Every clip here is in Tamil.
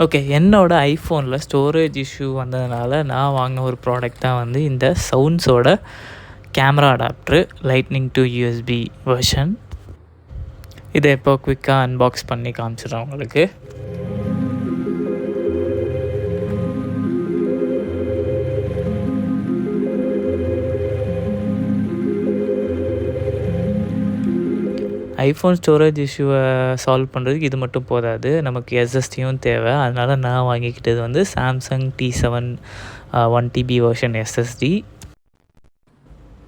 ஓகே என்னோட ஐஃபோனில் ஸ்டோரேஜ் இஷ்யூ வந்ததுனால நான் வாங்கின ஒரு ப்ராடக்ட் தான் வந்து இந்த சவுண்ட்ஸோட camera adapter lightning to USB version இதை இப்போ குவிக்காக அன்பாக்ஸ் பண்ணி காமிச்சிடுறேன் உங்களுக்கு. ஐஃபோன் ஸ்டோரேஜ் இஷ்யூவை சால்வ் பண்ணுறதுக்கு இது மட்டும் போதாது. நமக்கு எஸ்எஸ்டியும் தேவை. அதனால் நான் வாங்கிக்கிட்டது வந்து Samsung T seven one TB version SSD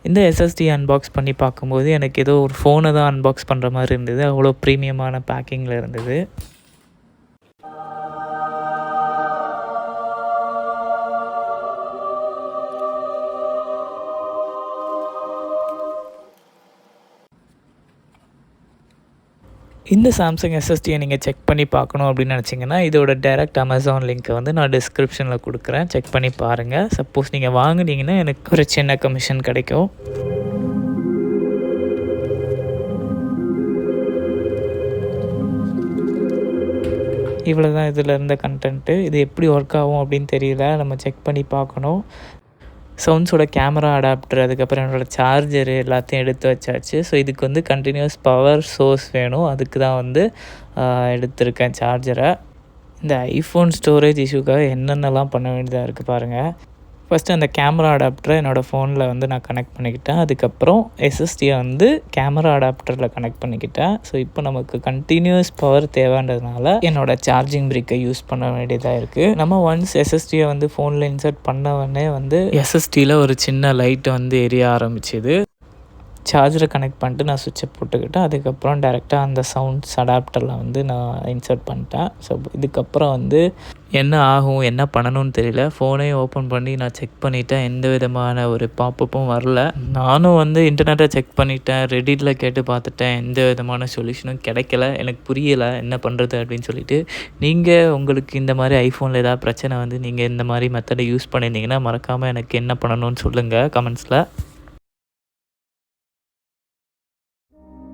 இந்த எஸ்எஸ்டி அன்பாக்ஸ் பண்ணி பார்க்கும்போது எனக்கு ஏதோ ஒரு ஃபோனை தான் அன்பாக்ஸ் பண்ணுற மாதிரி இருந்தது. அவ்வளோ ப்ரீமியமான பேக்கிங்கில் இருந்தது. இந்த சாம்சங் எஸ்எஸ்டியை நீங்கள் செக் பண்ணி பார்க்கணும் அப்படின்னு நினச்சிங்கன்னா இதோட டேரக்ட் அமேசான் லிங்க்கை வந்து நான் டிஸ்கிரிப்ஷனில் கொடுக்குறேன். செக் பண்ணி பாருங்கள் சப்போஸ் நீங்கள் வாங்கினீங்கன்னா எனக்கு ஒரு சின்ன கமிஷன் கிடைக்கும். இவ்வளோ தான் இதில் இருந்த கண்டென்ட்டு இது எப்படி ஒர்க் ஆகும் அப்படின்னு தெரியல. நம்ம செக் பண்ணி பார்க்கணும். சவுண்ட்ஸோட கேமரா அடாப்டர் அதுக்கப்புறம் என்னோடய சார்ஜரு எல்லாத்தையும் எடுத்து வச்சாச்சு. ஸோ இதுக்கு வந்து கண்டினியூஸ் பவர் சோர்ஸ் வேணும். அதுக்கு தான் வந்து எடுத்திருக்கேன் சார்ஜரை இந்த ஐஃபோன் ஸ்டோரேஜ் இஷ்யூக்காக என்னென்னலாம் பண்ண வேண்டியதாக இருக்குது பாருங்கள் ஃபஸ்ட்டு அந்த கேமரா அடாப்டரை என்னோடய ஃபோனில் வந்து நான் கனெக்ட் பண்ணிக்கிட்டேன். அதுக்கப்புறம் எஸ்எஸ்டியை வந்து கேமரா அடாப்டரில் கனெக்ட் பண்ணிக்கிட்டேன். ஸோ இப்போ நமக்கு கண்டினியூஸ் பவர் தேவைன்றதுனால என்னோடய சார்ஜிங் பிரிக்கை யூஸ் பண்ண வேண்டியதாக இருக்குது நம்ம ஒன்ஸ் எஸ்எஸ்டியை வந்து ஃபோனில் இன்சர்ட் பண்ண உடனே வந்து எஸ்எஸ்டியில் ஒரு சின்ன லைட் வந்து எரிய ஆரம்பிச்சுது. சார்ஜரை கனெக்ட் பண்ணிட்டு நான் சுவிட்சை போட்டுக்கிட்டேன் அதுக்கப்புறம் டேரெக்டாக அந்த சவுண்ட்ஸ் அடாப்டரில் வந்து நான் இன்சர்ட் பண்ணிட்டேன். ஸோ இதுக்கப்புறம் வந்து என்ன ஆகும் என்ன பண்ணணும்னு தெரியல. ஃபோனையும் ஓப்பன் பண்ணி நான் செக் பண்ணிட்டேன். எந்த விதமான ஒரு பாப்பப்பும் வரல. நானும் வந்து இன்டர்நெட்டை செக் பண்ணிட்டேன். ரெடிட்டில் கேட்டு பார்த்துட்டேன். எந்த விதமான சொல்யூஷனும் கிடைக்கல. எனக்கு புரியலை. என்ன பண்ணுறது அப்படின்னு சொல்லிட்டு. நீங்கள் உங்களுக்கு இந்த மாதிரி ஐஃபோனில் ஏதாவது பிரச்சனை வந்து நீங்கள் இந்த மாதிரி மெத்தடை யூஸ் பண்ணியிருந்தீங்கன்னா மறக்காமல் எனக்கு என்ன பண்ணணும்னு சொல்லுங்கள் கமெண்ட்ஸில் you